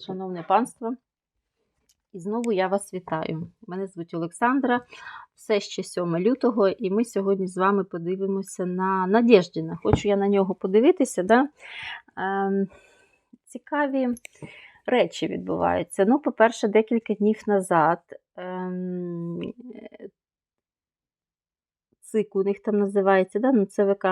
Шановне панство, і знову я вас вітаю. Мене звуть Олександра, все ще 7 лютого, і ми сьогодні з вами подивимося на Надєждіна. Хочу я на нього подивитися. Да? Ем, цікаві речі відбуваються. Ну, по-перше, декілька днів назад ем, цик у них там називається, да? ну, ЦВК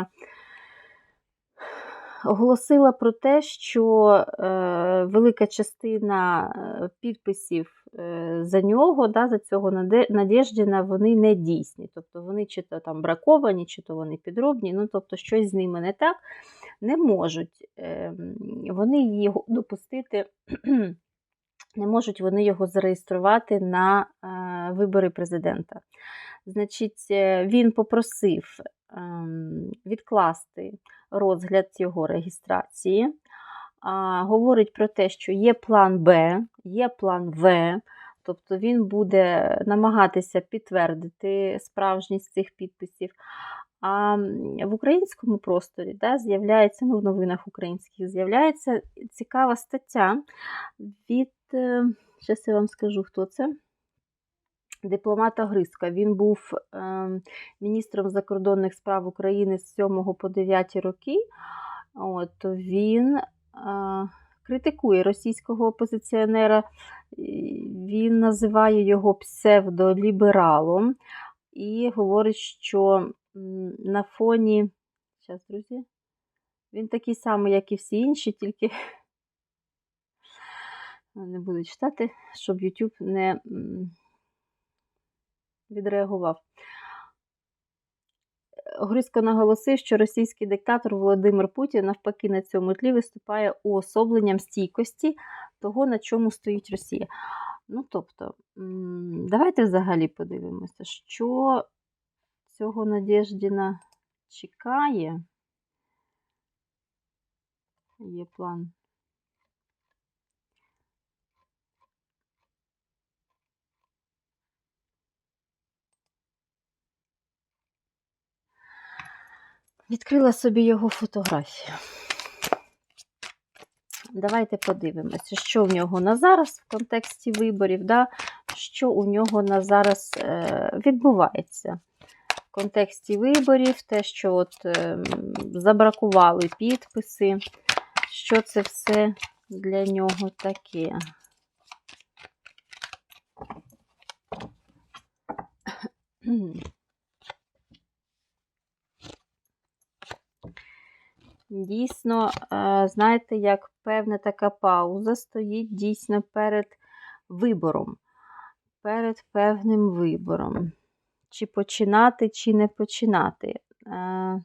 оголосила про те, що е, велика частина е, підписів е, за нього, да, за цього Надєждіна, вони не дійсні. Тобто вони чи то там браковані, чи то вони підробні, ну тобто щось з ними не так, не можуть е, вони його допустити. Не можуть вони його зареєструвати на е, вибори президента. Значить, е, він попросив відкласти розгляд його реєстрації. Говорить про те, що є план Б, є план В, тобто він буде намагатися підтвердити справжність цих підписів. А в українському просторі да, з'являється, ну в новинах українських з'являється цікава стаття від, зараз е, я вам скажу, хто це дипломата Гризка. Він був е, міністром закордонних справ України з 7 по 9 роки. От, Він е, критикує російського опозиціонера, він називає його псевдолібералом і говорить, що на фоні. Зараз, друзі, він такий самий, як і всі інші, тільки не буду читати, щоб YouTube не відреагував. Грицько наголосив, що російський диктатор Володимир Путін навпаки на цьому тлі виступає уособленням стійкості того, на чому стоїть Росія. Ну, тобто, давайте взагалі подивимося, що цього Надєждіна чекає. Є план Відкрила собі його фотографію. Давайте подивимося, що в нього на зараз в контексті виборів, да? що у нього на зараз е, відбувається. В контексті виборів, те, що от е, забракували підписи, що це все для нього таке. Дійсно, е, знаєте, як певна така пауза стоїть дійсно перед вибором, перед певним вибором. Чи починати, чи не починати. Е,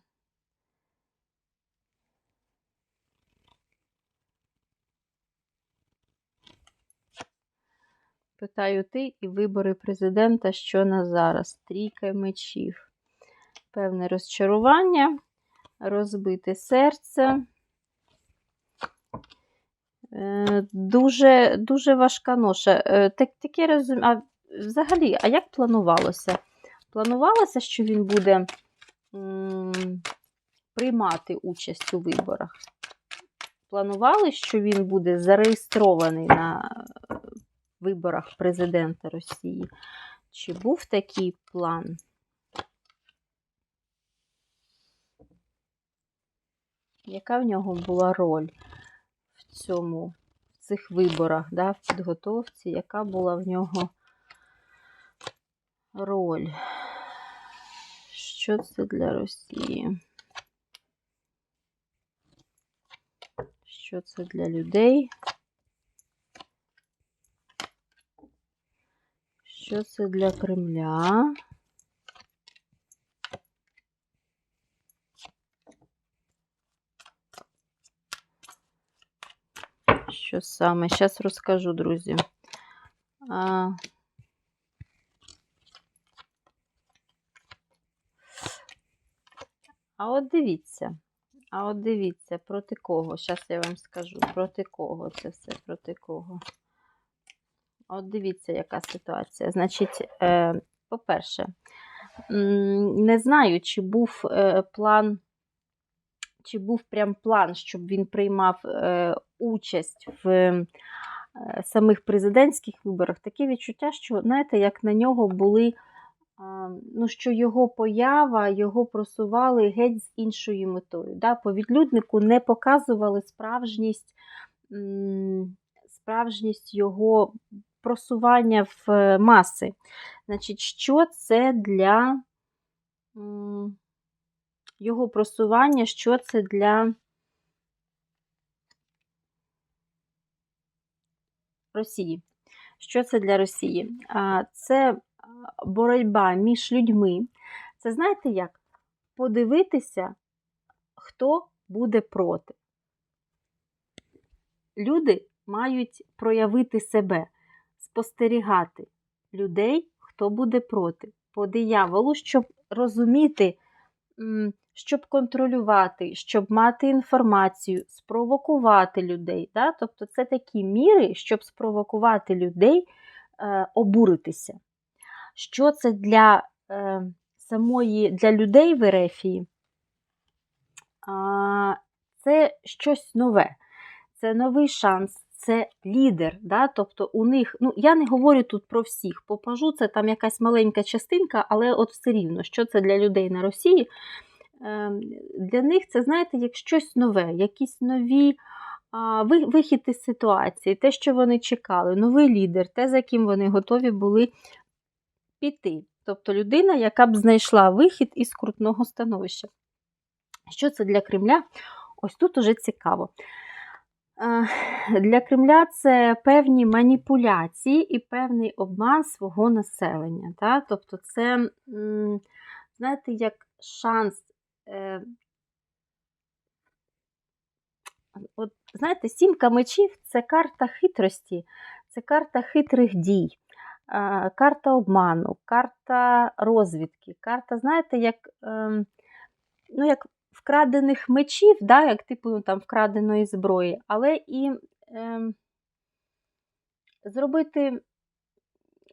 питаю ти і вибори президента, що на зараз? Трійка мечів. Певне розчарування розбите серце. Е, дуже дуже важка ноша. Е, так, таке розум... А взагалі, а як планувалося? Планувалося, що він буде приймати участь у виборах. Планували, що він буде зареєстрований на виборах президента Росії. Чи був такий план? Яка в нього була роль в цьому, в цих виборах, да, в підготовці, яка була в нього роль? Що це для Росії? Що це для людей? Що це для Кремля? Що саме. Зараз розкажу, друзі. А... А от дивіться, а от дивіться, проти кого. Зараз я вам скажу, проти кого це все, проти кого. От дивіться, яка ситуація. Значить, е, по-перше, не знаю, чи був е, план чи був прям план, щоб він приймав е, участь в е, самих президентських виборах таке відчуття, що, знаєте, як на нього були, ну, що його поява, його просували геть з іншою метою. Да? По відлюднику не показували справжність, справжність його просування в е, маси. Значить, що це для його просування, що це для Росії. Що це для Росії? Це боротьба між людьми. Це знаєте як? Подивитися, хто буде проти. Люди мають проявити себе, спостерігати людей, хто буде проти. По дияволу, щоб розуміти, щоб контролювати, щоб мати інформацію, спровокувати людей. Да? Тобто це такі міри, щоб спровокувати людей е, обуритися. Що це для е, самої для людей в Ерефії? А, Це щось нове, це новий шанс, це лідер. Да? Тобто у них, ну я не говорю тут про всіх, попажу, це там якась маленька частинка, але от все рівно, що це для людей на Росії. Ем, Для них це, знаєте, як щось нове, якісь нові вихід із ситуації, те, що вони чекали, новий лідер, те, за ким вони готові були піти. Тобто людина, яка б знайшла вихід із крутного становища. Що це для Кремля? Ось тут уже цікаво. Е, Для Кремля це певні маніпуляції і певний обман свого населення. Та? Тобто, це, знаєте, як шанс. Е, От, знаєте, сімка мечів це карта хитрості, це карта хитрих дій, е, карта обману, карта розвідки, карта, знаєте, як, ем, ну, як вкрадених мечів, да, як типу ну, там, вкраденої зброї, але і ем, зробити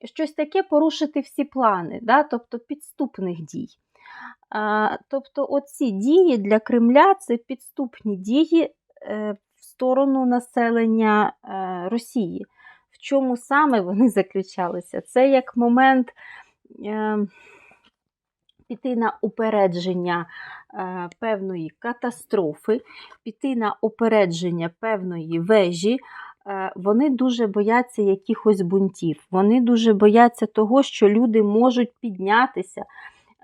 щось таке, порушити всі плани, да, тобто підступних дій. Тобто, оці дії для Кремля це підступні дії е, в сторону населення е, Росії. В чому саме вони заключалися? Це як момент е, піти на упередження певної катастрофи, піти на упередження певної вежі. Вони дуже бояться якихось бунтів. Вони дуже бояться того, що люди можуть піднятися.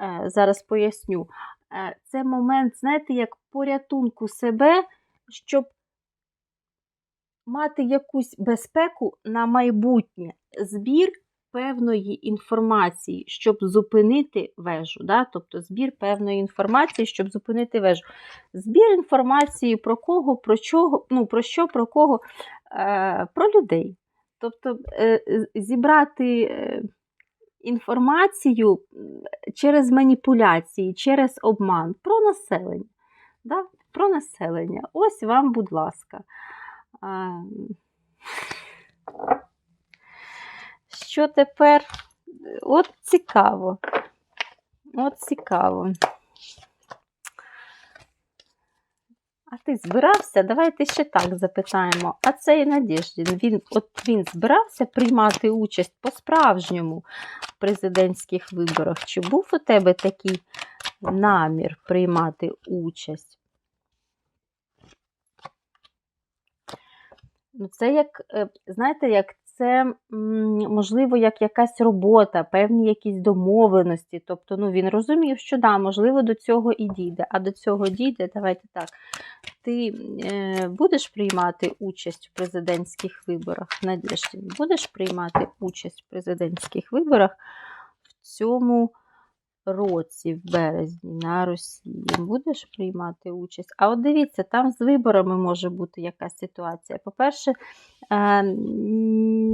Е, Зараз поясню. Е, Це момент, знаєте, як порятунку себе, щоб мати якусь безпеку на майбутнє, збір певної інформації, щоб зупинити вежу. Да? Тобто збір певної інформації, щоб зупинити вежу. Збір інформації про кого, про чого, ну, про що, про кого, е, про людей. Тобто зібрати інформацію через маніпуляції, через обман про населення. Да? Про населення. Ось вам, будь ласка. Що тепер? От цікаво. От цікаво. Ти збирався? Давайте ще так запитаємо. А цей Надіждін, він, от він збирався приймати участь по-справжньому в президентських виборах? Чи був у тебе такий намір приймати участь? Ну, це як, е, знаєте, як це, можливо, як якась робота, певні якісь домовленості. Тобто, ну, він розумів, що да, можливо, до цього і дійде. А до цього дійде, давайте так. Ти е, будеш приймати участь в президентських виборах? Надєжді, будеш приймати участь в президентських виборах в цьому році, в березні, на Росії? Будеш приймати участь? А от дивіться, там з виборами може бути якась ситуація. По-перше, е,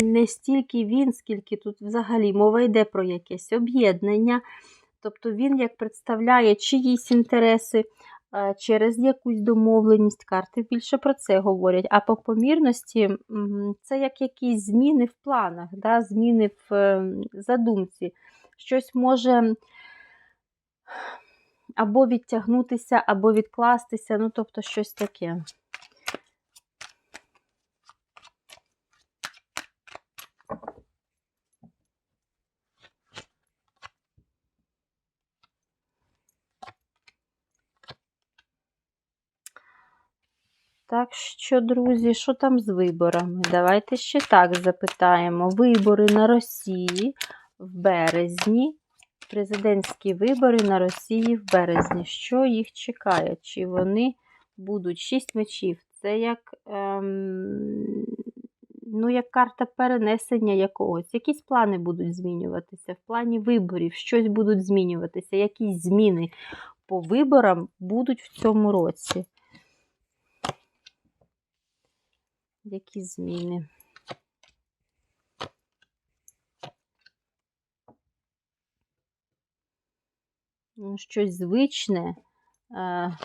не стільки він, скільки тут взагалі мова йде про якесь об'єднання. Тобто він як представляє чиїсь інтереси е, через якусь домовленість, карти більше про це говорять. А по помірності це як якісь зміни в планах, да? зміни в задумці. Щось може або відтягнутися, або відкластися, ну, тобто, щось таке. Так що, друзі, що там з виборами? Давайте ще так запитаємо: вибори на Росії в березні. Президентські вибори на Росії в березні. Що їх чекає? Чи вони будуть шість мечів? Це як, ем, ну, як карта перенесення якогось. Якісь плани будуть змінюватися. В плані виборів щось будуть змінюватися, якісь зміни по виборам будуть в цьому році. Які зміни? Щось звичне. Е,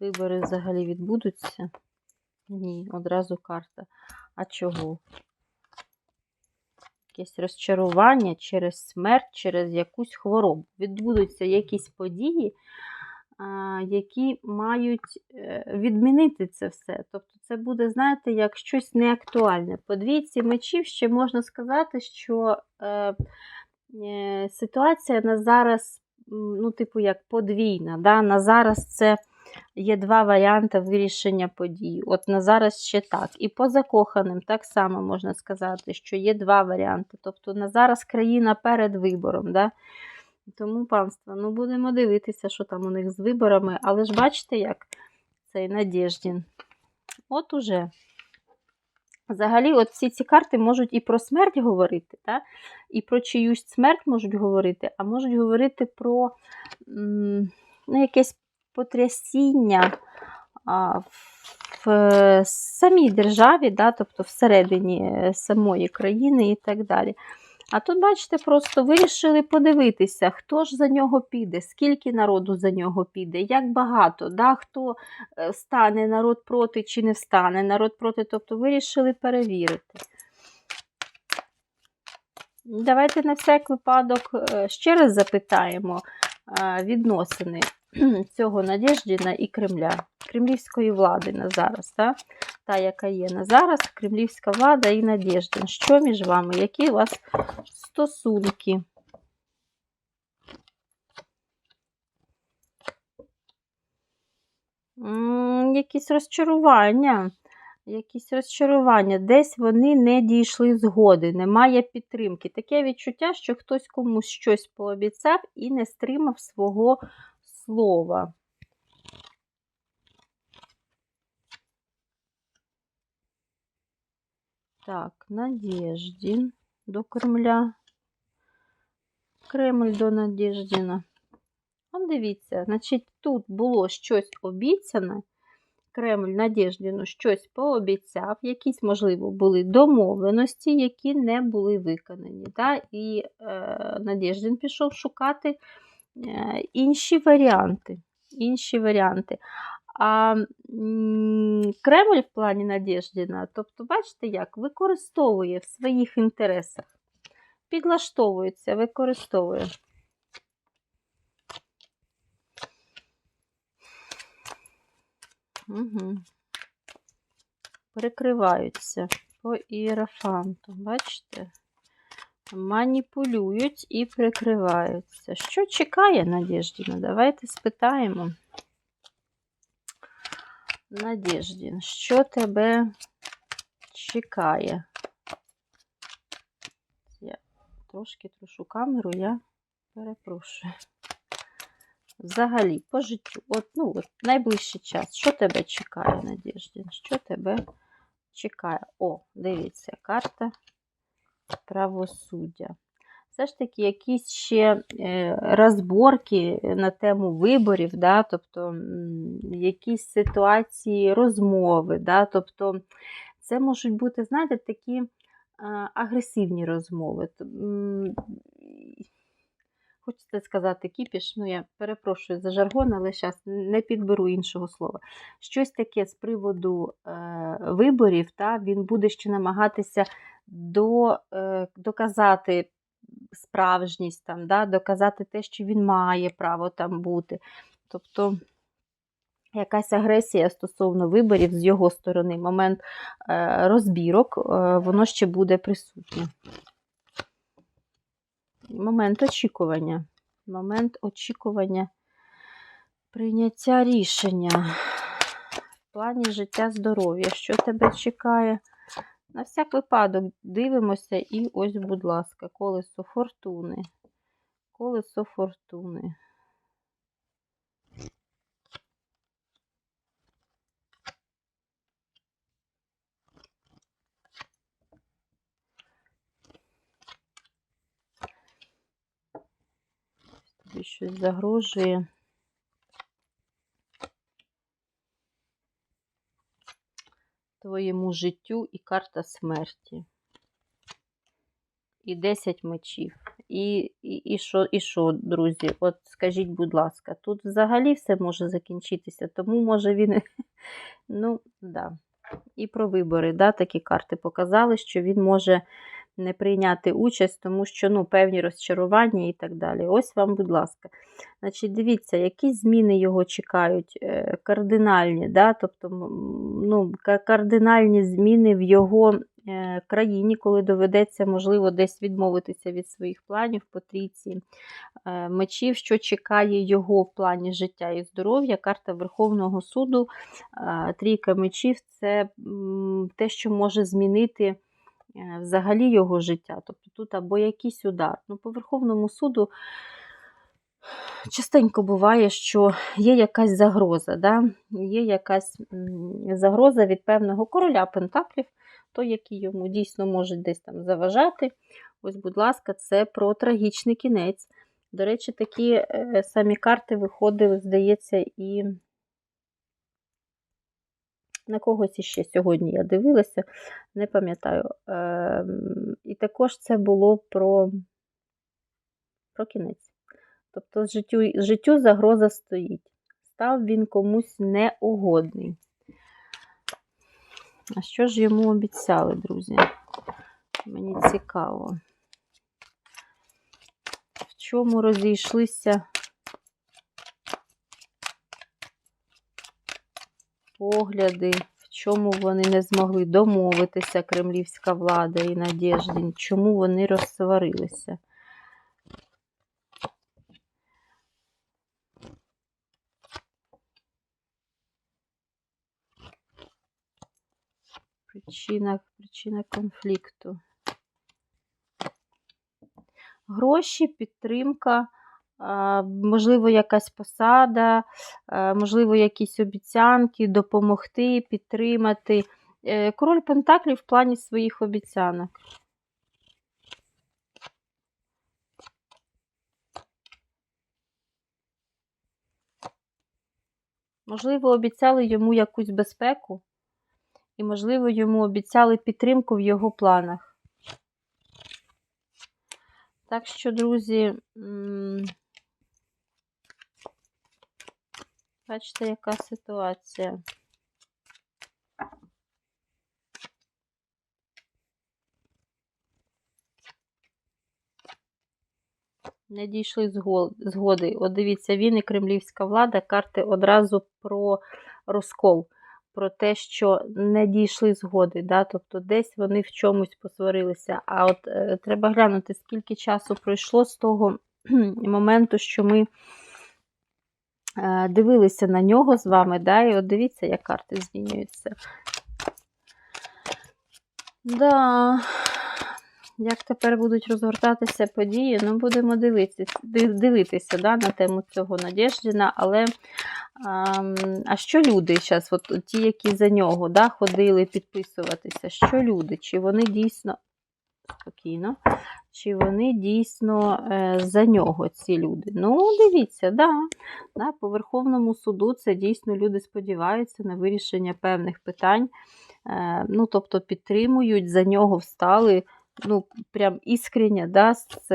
Вибори взагалі відбудуться? Ні, одразу карта. А чого? Якесь розчарування через смерть, через якусь хворобу. Відбудуться якісь події, які мають е, відмінити це все. Тобто, це буде, знаєте, як щось неактуальне. По двійці мечів ще можна сказати, що е, ситуація на зараз, ну, типу, як подвійна. Да? На зараз це є два варіанти вирішення подій. От на зараз ще так. І по закоханим так само можна сказати, що є два варіанти. Тобто на зараз країна перед вибором. Да? Тому, панство, ну будемо дивитися, що там у них з виборами. Але ж бачите, як цей Надєждін. От уже. Взагалі, от всі ці карти можуть і про смерть говорити, та? і про чиюсь смерть можуть говорити, а можуть говорити про ну, якесь потрясіння а, в самій державі, да, тобто всередині е, самої країни і так далі. А тут, бачите, просто вирішили подивитися, хто ж за нього піде, скільки народу за нього піде, як багато, да, хто е, стане народ проти чи не встане народ проти, тобто вирішили перевірити. Давайте на всяк випадок е, ще раз запитаємо е, відносини цього Надєждіна і Кремля, кремлівської влади на зараз, та, та, яка є на зараз, кремлівська влада і Надєждин. Що між вами? Які у вас стосунки? Якісь розчарування. Якісь розчарування. Десь вони не дійшли згоди, немає підтримки. Таке відчуття, що хтось комусь щось пообіцяв і не стримав свого слова. Так, Надєждін до Кремля. Кремль до Надєждіна. От дивіться, значить, тут було щось обіцяне. Кремль Надєждіну щось пообіцяв, якісь, можливо, були домовленості, які не були виконані. Да? І е, Надєждін пішов шукати е, інші варіанти. Інші варіанти. А Кремль в плані Надєждіна, тобто, бачите, як використовує в своїх інтересах, підлаштовується, використовує. Угу. Прикриваються по іерафанту. Бачите? Маніпулюють і прикриваються. Що чекає Надєждіна? Давайте спитаємо. Надєждін, що тебе чекає? Я трошки трушу камеру, я перепрошую. Взагалі, по життю, от, ну, от найближчий час, що тебе чекає, Надєждін? Що тебе чекає? О, дивіться, карта правосуддя. Все ж таки, якісь ще е, розборки на тему виборів, да, тобто якісь ситуації розмови, да, тобто це можуть бути, знаєте, такі е, агресивні розмови. Хочеться сказати кіпіш, ну я перепрошую за жаргон, але зараз не підберу іншого слова. Щось таке з приводу е, виборів, та, він буде ще намагатися до, е, доказати справжність, там, да, доказати те, що він має право там бути. Тобто якась агресія стосовно виборів з його сторони, момент е, розбірок, е, воно ще буде присутнє. Момент очікування. Момент очікування Прийняття рішення в плані життя здоров'я. Що тебе чекає? На всяк випадок дивимося і ось, будь ласка, колесо фортуни. Колесо фортуни. Тобі щось загрожує. Твоєму життю і карта смерті. І 10 мечів. І і, і, що, і що, друзі? От скажіть, будь ласка, тут взагалі все може закінчитися, тому може він. Ну, да. І про вибори, да, такі карти показали, що він може не прийняти участь, тому що ну, певні розчарування і так далі. Ось вам, будь ласка. Значить, Дивіться, які зміни його чекають, е, кардинальні, да? тобто ну, кардинальні зміни в його е, країні, коли доведеться, можливо, десь відмовитися від своїх планів по трійці е, мечів, що чекає його в плані життя і здоров'я. Карта Верховного суду, трійка мечів це те, що може змінити. Е, взагалі його життя. Тобто тут або якийсь удар. Ну, По Верховному суду частенько буває, що є якась загроза, да? є якась загроза від певного короля Пентаклів, той, який йому дійсно може десь там заважати. Ось, будь ласка, це про трагічний кінець. До речі, такі е, самі карти виходили, здається, і на когось іще сьогодні я дивилася, не пам'ятаю. Е, І також це було про про кінець. Тобто, життю, життю загроза стоїть. Став він комусь неугодний. А що ж йому обіцяли, друзі? Мені цікаво. В чому розійшлися погляди, в чому вони не змогли домовитися, кремлівська влада і Надєждін, чому вони розсварилися. Причина, причина конфлікту. Гроші, підтримка можливо, якась посада, можливо, якісь обіцянки, допомогти, підтримати. Е, король Пентаклів в плані своїх обіцянок. Можливо, обіцяли йому якусь безпеку, і, можливо, йому обіцяли підтримку в його планах. Так що, друзі, Бачите, яка ситуація. Не дійшли згоди. От дивіться, він і кремлівська влада, карти одразу про розкол, про те, що не дійшли згоди. Да? Тобто десь вони в чомусь посварилися. А от е, треба глянути, скільки часу пройшло з того моменту, що ми дивилися на нього з вами, да, і от дивіться, як карти змінюються. Да, як тепер будуть розгортатися події, ну, будемо дивитися дивитися да, на тему цього Надєждіна, але а, а що люди зараз, от ті, які за нього да, ходили підписуватися, що люди? Чи вони дійсно спокійно, чи вони дійсно е, за нього, ці люди. Ну, дивіться, да, по Верховному суду це дійсно люди сподіваються на вирішення певних питань, е, ну, тобто підтримують, за нього встали. Ну, прям іскрення, да, з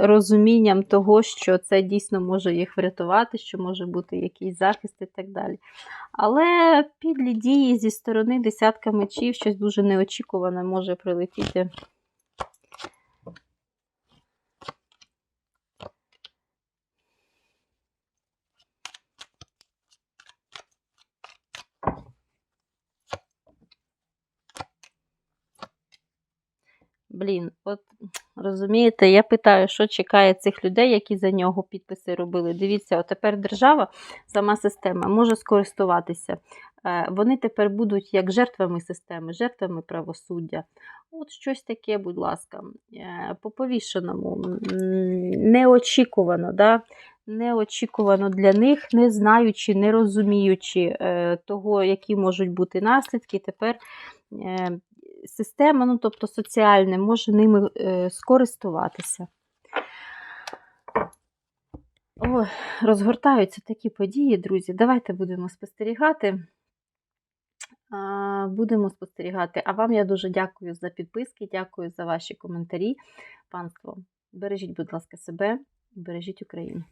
розумінням того, що це дійсно може їх врятувати, що може бути якийсь захист і так далі. Але підлі дії зі сторони десятка мечів щось дуже неочікуване може прилетіти. Блін, от розумієте, я питаю, що чекає цих людей, які за нього підписи робили. Дивіться, от тепер держава, сама система може скористуватися. Е, Вони тепер будуть як жертвами системи, жертвами правосуддя. От щось таке, будь ласка, Е, по повішеному, неочікувано, да? неочікувано для них, не знаючи, не розуміючи е, того, які можуть бути наслідки, тепер система, ну тобто соціальне, може ними е, скористуватися. Ой, розгортаються такі події, друзі. Давайте будемо спостерігати. Будемо спостерігати. А вам я дуже дякую за підписки, дякую за ваші коментарі. Панство, бережіть, будь ласка, себе, бережіть Україну.